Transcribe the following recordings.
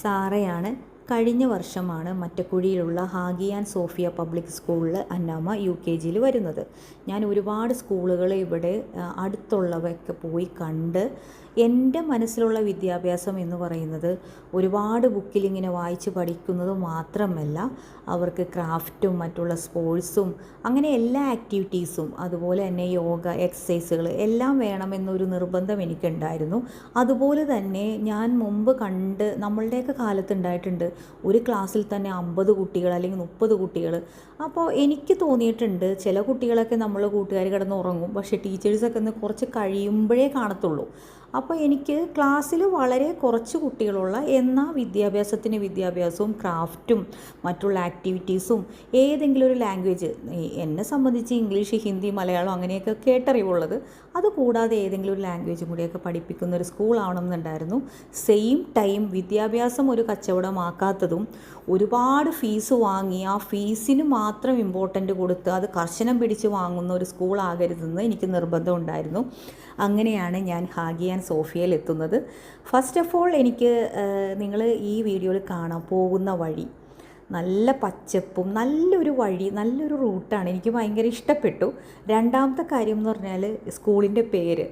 സാറയാണ്. കഴിഞ്ഞ വർഷമാണ് മറ്റക്കുഴിയിലുള്ള ഹാഗിയാൻ Sophia public സ്കൂളിൽ അന്നാമ്മ യു കെ ജിയിൽ വരുന്നത്. ഞാൻ ഒരുപാട് സ്കൂളുകൾ ഇവിടെ അടുത്തുള്ളവയൊക്കെ പോയി കണ്ട് എന്റെ മനസ്സിലുള്ള വിദ്യാഭ്യാസം എന്ന് പറയുന്നത് ഒരുപാട് ബുക്കിൽ ഇങ്ങനെ വായിച്ച് പഠിക്കുന്നത് മാത്രമല്ല അവർക്ക് ക്രാഫ്റ്റും മറ്റുള്ള സ്പോർട്സും അങ്ങനെ എല്ലാ ആക്ടിവിറ്റീസും അതുപോലെ തന്നെ യോഗ എക്സസൈസുകൾ എല്ലാം വേണമെന്നൊരു നിർബന്ധം എനിക്കുണ്ടായിരുന്നു. അതുപോലെ തന്നെ ഞാൻ മുമ്പ് കണ്ട് നമ്മളുടെയൊക്കെ കാലത്ത് ഉണ്ടായിട്ടുണ്ട് ഒരു ക്ലാസ്സിൽ തന്നെ അമ്പത് കുട്ടികൾ അല്ലെങ്കിൽ മുപ്പത് കുട്ടികൾ. അപ്പോൾ എനിക്ക് തോന്നിയിട്ടുണ്ട് ചില കുട്ടികളൊക്കെ നമ്മൾ കൂട്ടുകാർ കിടന്ന് ഉറങ്ങും പക്ഷേ ടീച്ചേഴ്സൊക്കെ ഒന്ന് കുറച്ച് കഴിയുമ്പോഴേ കാണത്തുള്ളൂ. അപ്പോൾ എനിക്ക് ക്ലാസ്സിൽ വളരെ കുറച്ച് കുട്ടികളുള്ള എന്നാൽ വിദ്യാഭ്യാസത്തിന് വിദ്യാഭ്യാസവും ക്രാഫ്റ്റും മറ്റുള്ള ആക്ടിവിറ്റീസും ഏതെങ്കിലും ഒരു ലാംഗ്വേജ് എന്നെ സംബന്ധിച്ച് ഇംഗ്ലീഷ് ഹിന്ദി മലയാളം അങ്ങനെയൊക്കെ കേട്ടറിവുള്ളത്. അതുകൂടാതെ ഏതെങ്കിലും ഒരു ലാംഗ്വേജും കൂടിയൊക്കെ പഠിപ്പിക്കുന്ന ഒരു സ്കൂളാവണമെന്നുണ്ടായിരുന്നു സെയിം ടൈം വിദ്യാഭ്യാസം ഒരു കച്ചവടമാക്കാത്തതും ഒരുപാട് ഫീസ് വാങ്ങി ആ ഫീസിന് മാത്രം ഇമ്പോർട്ടന്റ് കൊടുത്ത് അത് കർശനം പിടിച്ച് വാങ്ങുന്ന ഒരു സ്കൂളാകരുതെന്ന് എനിക്ക് നിർബന്ധമുണ്ടായിരുന്നു അങ്ങനെയാണ് ഞാൻ ഹാഗിയാൻ സോഫിയയിൽ എത്തുന്നത് ഫസ്റ്റ് ഓഫ് ഓൾ എനിക്ക് നിങ്ങൾ ഈ വീഡിയോയിൽ കാണാൻ പോകുന്ന വഴി നല്ല പച്ചപ്പും നല്ലൊരു വഴി നല്ലൊരു റൂട്ടാണ് എനിക്ക് ഭയങ്കര ഇഷ്ടപ്പെട്ടു. രണ്ടാമത്തെ കാര്യം എന്ന് പറഞ്ഞാൽ സ്കൂളിന്റെ പേര്.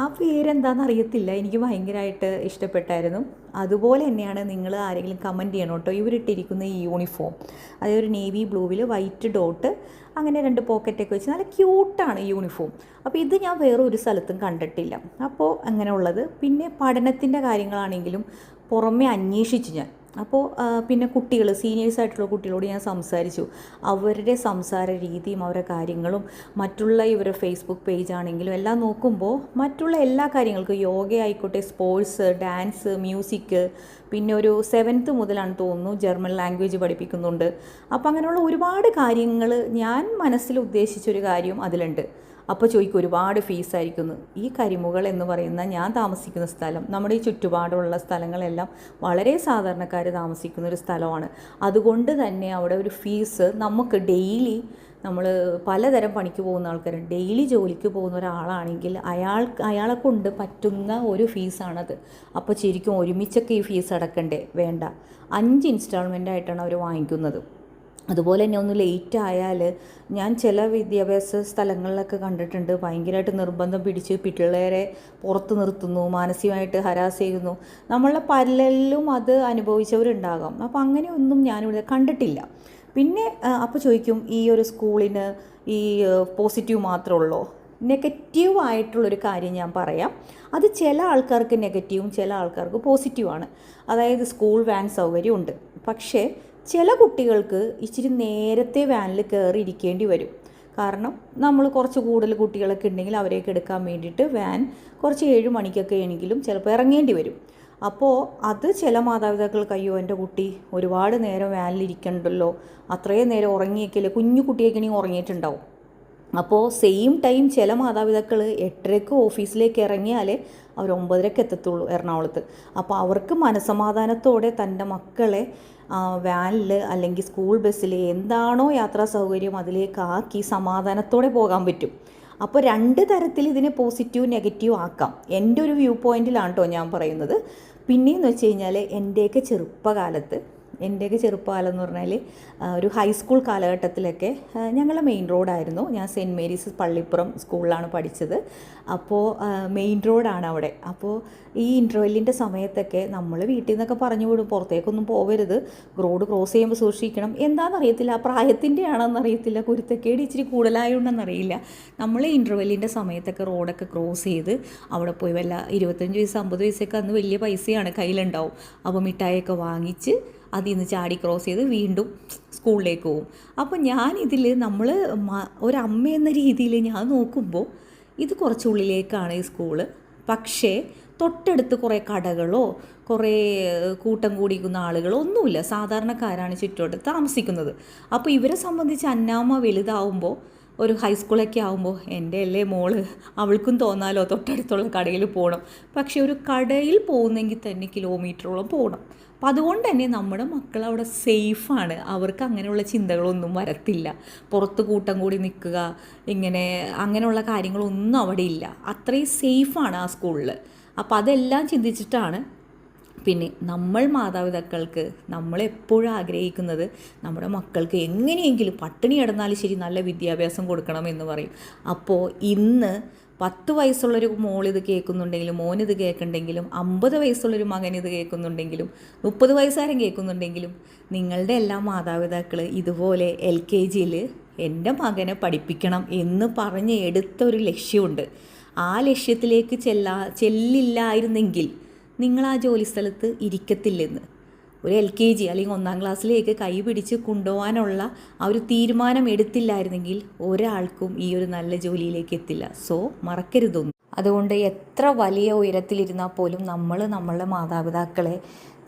ആ പേരെന്താണെന്ന് അറിയത്തില്ല എനിക്ക് ഭയങ്കരമായിട്ട് ഇഷ്ടപ്പെട്ടായിരുന്നു. അതുപോലെ തന്നെയാണ് നിങ്ങൾ ആരെങ്കിലും കമന്റ് ചെയ്യണം കേട്ടോ ഇവരിട്ടിരിക്കുന്ന ഈ യൂണിഫോം അതായത് ഒരു നേവി ബ്ലൂവിൽ വൈറ്റ് ഡോട്ട് അങ്ങനെ രണ്ട് പോക്കറ്റൊക്കെ വെച്ച് നല്ല ക്യൂട്ടാണ് യൂണിഫോം അപ്പോൾ ഇത് ഞാൻ വേറെ ഒരു സ്ഥലത്തും കണ്ടിട്ടില്ല. അപ്പോൾ അങ്ങനെയുള്ളത്. പിന്നെ പഠനത്തിന്റെ കാര്യങ്ങളാണെങ്കിലും പുറമെ അന്വേഷിച്ച് ഞാൻ. അപ്പോൾ പിന്നെ കുട്ടികൾ സീനിയേഴ്സ് ആയിട്ടുള്ള കുട്ടികളോട് ഞാൻ സംസാരിച്ചു. അവരുടെ സംസാര രീതിയും അവരുടെ കാര്യങ്ങളും മറ്റുള്ള ഇവരുടെ ഫേസ്ബുക്ക് പേജ് ആണെങ്കിലും എല്ലാം നോക്കുമ്പോൾ മറ്റുള്ള എല്ലാ കാര്യങ്ങൾക്കും യോഗ ആയിക്കോട്ടെ സ്പോർട്സ് ഡാൻസ് മ്യൂസിക് പിന്നെ ഒരു സെവൻത്ത് മുതലാണ് തോന്നുന്നു ജർമ്മൻ ലാംഗ്വേജ് പഠിപ്പിക്കുന്നുണ്ട്. അപ്പോൾ അങ്ങനെയുള്ള ഒരുപാട് കാര്യങ്ങൾ ഞാൻ മനസ്സിൽ ഉദ്ദേശിച്ചൊരു കാര്യം അതിലുണ്ട്. അപ്പോൾ ചോദിക്കും ഒരുപാട് ഫീസായിരിക്കുന്നു ഈ കരിമുകൾ എന്ന് പറയുന്ന ഞാൻ താമസിക്കുന്ന സ്ഥലം നമ്മുടെ ഈ ചുറ്റുപാടുള്ള സ്ഥലങ്ങളെല്ലാം വളരെ സാധാരണക്കാർ താമസിക്കുന്ന ഒരു സ്ഥലമാണ്. അതുകൊണ്ട് തന്നെ അവിടെ ഒരു ഫീസ് നമുക്ക് ഡെയിലി നമ്മൾ പലതരം പണിക്ക് പോകുന്ന ആൾക്കാരുണ്ട്. ഡെയിലി ജോലിക്ക് പോകുന്ന ഒരാളാണെങ്കിൽ അയാൾ അയാളെ കൊണ്ട് പറ്റുന്ന ഒരു ഫീസാണത് അപ്പോൾ ശരിക്കും ഒരുമിച്ചൊക്കെ ഈ ഫീസ് അടക്കണ്ടേ? വേണ്ട. അഞ്ച് ഇൻസ്റ്റാൾമെന്റ് ആയിട്ടാണ് അവർ വാങ്ങിക്കുന്നത്. അതുപോലെ തന്നെ ഒന്ന് ലേറ്റ് ആയാൽ ഞാൻ ചില വിദ്യാഭ്യാസ സ്ഥലങ്ങളിലൊക്കെ കണ്ടിട്ടുണ്ട്. ഭയങ്കരമായിട്ട് നിർബന്ധം പിടിച്ച് പിള്ളേരെ പുറത്ത് നിർത്തുന്നു മാനസികമായിട്ട് ഹരാസ് ചെയ്യുന്നു. നമ്മളെ പലരിലും അത് അനുഭവിച്ചവരുണ്ടാകാം. അപ്പോൾ അങ്ങനെയൊന്നും ഞാനിവിടെ കണ്ടിട്ടില്ല. പിന്നെ അപ്പോൾ ചോദിക്കും ഈ ഒരു സ്കൂളിന് ഈ പോസിറ്റീവ് മാത്രമേ ഉള്ളൂ നെഗറ്റീവ് ആയിട്ടുള്ളൊരു കാര്യം ഞാൻ പറയാം. അത് ചില ആൾക്കാർക്ക് നെഗറ്റീവും ചില ആൾക്കാർക്ക് പോസിറ്റീവാണ് അതായത് സ്കൂൾ വാൻ സൗകര്യമുണ്ട്. പക്ഷേ ചില കുട്ടികൾക്ക് ഇച്ചിരി നേരത്തെ വാനിൽ കയറി ഇരിക്കേണ്ടി വരും. കാരണം നമ്മൾ കുറച്ച് കൂടുതൽ കുട്ടികളൊക്കെ ഉണ്ടെങ്കിൽ അവരെയൊക്കെ എടുക്കാൻ വേണ്ടിയിട്ട് വാൻ കുറച്ച് ഏഴ് മണിക്കൊക്കെ ആണെങ്കിലും ചിലപ്പോൾ ഇറങ്ങേണ്ടി വരും. അപ്പോൾ അത് ചില മാതാപിതാക്കൾക്ക് അയ്യോ എന്റെ കുട്ടി ഒരുപാട് നേരം വാനിലിരിക്കണ്ടല്ലോ അത്രയും നേരം ഉറങ്ങിയേക്കില്ല. കുഞ്ഞു കുട്ടിയൊക്കെയാണെങ്കിൽ ഉറങ്ങിയിട്ടുണ്ടാവും. അപ്പോൾ സെയിം ടൈം ചില മാതാപിതാക്കൾ എട്ടരക്ക് ഓഫീസിലേക്ക് ഇറങ്ങിയാലേ അവർ ഒമ്പതരക്ക് എത്തത്തുള്ളൂ എറണാകുളത്ത്. അപ്പോൾ അവർക്ക് മനസമാധാനത്തോടെ തന്റെ മക്കളെ വാനിൽ അല്ലെങ്കിൽ സ്കൂൾ ബസ്സിൽ എന്താണോ യാത്രാ സൗകര്യം അതിലേക്ക് ആക്കി സമാധാനത്തോടെ പോകാൻ പറ്റും. അപ്പോൾ രണ്ട് തരത്തിൽ ഇതിനെ പോസിറ്റീവ് നെഗറ്റീവ് ആക്കാം. എന്റെ ഒരു വ്യൂ പോയിന്റിലാണ് കേട്ടോ ഞാൻ പറയുന്നത്. പിന്നെയെന്ന് വെച്ച് കഴിഞ്ഞാൽ എന്റെയൊക്കെ ചെറുപ്പകാലത്ത് എന്റെയൊക്കെ ചെറുപ്പകാലം എന്ന് പറഞ്ഞാൽ ഒരു ഹൈസ്കൂൾ കാലഘട്ടത്തിലൊക്കെ ഞങ്ങൾ മെയിൻ റോഡായിരുന്നു ഞാൻ സെന്റ് മേരീസ് പള്ളിപ്പുറം സ്കൂളിലാണ് പഠിച്ചത്. അപ്പോൾ മെയിൻ റോഡാണ് അവിടെ. അപ്പോൾ ഈ ഇന്റർവെല്ലിന്റെ സമയത്തൊക്കെ നമ്മൾ വീട്ടിൽ നിന്നൊക്കെ പറഞ്ഞു വിടും. പുറത്തേക്കൊന്നും പോകരുത് റോഡ് ക്രോസ് ചെയ്യുമ്പോൾ സൂക്ഷിക്കണം. എന്താണെന്നറിയത്തില്ല ആ പ്രായത്തിന്റെ ആണെന്നറിയത്തില്ല കുരുത്തക്കേട് ഇച്ചിരി കൂടുതലായോണ്ടെന്നറിയില്ല. നമ്മൾ ഇന്റർവെല്ലിന്റെ സമയത്തൊക്കെ റോഡൊക്കെ ക്രോസ് ചെയ്ത് അവിടെ പോയി വല്ല ഇരുപത്തഞ്ച് വയസ്സ് അമ്പത് വയസ്സൊക്കെ അന്ന് വലിയ പൈസയാണ് കയ്യിലുണ്ടാവും. അപ്പോൾ മിഠായിയൊക്കെ വാങ്ങിച്ച് അതിൽ നിന്ന് ചാടി ക്രോസ് ചെയ്ത് വീണ്ടും സ്കൂളിലേക്ക് പോകും അപ്പോൾ ഞാനിതിൽ നമ്മൾ ഒരമ്മ എന്ന രീതിയിൽ ഞാൻ നോക്കുമ്പോൾ ഇത് കുറച്ചുള്ളിലേക്കാണ് ഈ സ്കൂൾ പക്ഷേ തൊട്ടടുത്ത് കുറേ കടകളോ കുറേ കൂട്ടം കൂടിക്കുന്ന ആളുകളോ ഒന്നുമില്ല. സാധാരണക്കാരാണ് ചുറ്റോട്ട് താമസിക്കുന്നത്. അപ്പോൾ ഇവരെ സംബന്ധിച്ച് അന്നാമ്മ വലുതാവുമ്പോൾ ഒരു ഹൈസ്കൂളൊക്കെ ആകുമ്പോൾ എന്റെ അല്ലേ മോൾ അവൾക്കും തോന്നാലോ തൊട്ടടുത്തുള്ള കടയിൽ പോകണം. പക്ഷേ ഒരു കടയിൽ പോകുന്നെങ്കിൽ തന്നെ കിലോമീറ്ററോളം പോകണം. അപ്പം അതുകൊണ്ട് തന്നെ നമ്മുടെ മക്കൾ അവിടെ സേഫാണ് അവർക്ക് അങ്ങനെയുള്ള ചിന്തകളൊന്നും വരത്തില്ല. പുറത്ത് കൂട്ടം കൂടി നിൽക്കുക ഇങ്ങനെ അങ്ങനെയുള്ള കാര്യങ്ങളൊന്നും അവിടെ ഇല്ല. അത്രയും സേഫാണ് ആ സ്കൂളിൽ അപ്പോൾ അതെല്ലാം ചിന്തിച്ചിട്ടാണ് പിന്നെ നമ്മൾ മാതാപിതാക്കൾക്ക് നമ്മളെപ്പോഴും ആഗ്രഹിക്കുന്നത് നമ്മുടെ മക്കൾക്ക് എങ്ങനെയെങ്കിലും പട്ടിണി കിടന്നാലും ശരി നല്ല വിദ്യാഭ്യാസം കൊടുക്കണം എന്ന് പറയും. അപ്പോൾ ഇന്ന് പത്ത് വയസ്സുള്ളൊരു മോളിത് കേൾക്കുന്നുണ്ടെങ്കിലും മോൻ ഇത് കേൾക്കുന്നുണ്ടെങ്കിലും അമ്പത് വയസ്സുള്ളൊരു മകൻ ഇത് കേൾക്കുന്നുണ്ടെങ്കിലും മുപ്പത് വയസ്സുകാരൻ കേൾക്കുന്നുണ്ടെങ്കിലും നിങ്ങളുടെ എല്ലാ മാതാപിതാക്കൾ ഇതുപോലെ എൽ കെ ജിയിൽ എന്റെ മകനെ പഠിപ്പിക്കണം എന്ന് പറഞ്ഞ് എടുത്ത ഒരു ലക്ഷ്യമുണ്ട്. ആ ലക്ഷ്യത്തിലേക്ക് ചെല്ലാ ചെല്ലില്ലായിരുന്നെങ്കിൽ നിങ്ങൾ ആ ജോലി സ്ഥലത്ത് ഇരിക്കത്തില്ലെന്ന്. ഒരു എൽ കെ ജി അല്ലെങ്കിൽ ഒന്നാം ക്ലാസ്സിലേക്ക് കൈ പിടിച്ച് കൊണ്ടുപോകാനുള്ള ആ ഒരു തീരുമാനം എടുത്തില്ലായിരുന്നെങ്കിൽ ഒരാൾക്കും ഈ ഒരു നല്ല ജോലിയിലേക്ക് എത്തില്ല. സോ മറക്കരുതൊന്നും. അതുകൊണ്ട് എത്ര വലിയ ഉയരത്തിലിരുന്നാൽ പോലും നമ്മൾ നമ്മളുടെ മാതാപിതാക്കളെ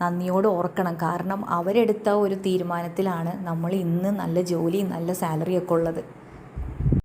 നന്ദിയോട് ഓർക്കണം. കാരണം അവരെടുത്ത ഒരു തീരുമാനത്തിലാണ് നമ്മൾ ഇന്ന് നല്ല ജോലി നല്ല സാലറിയൊക്കെ ഉള്ളത്.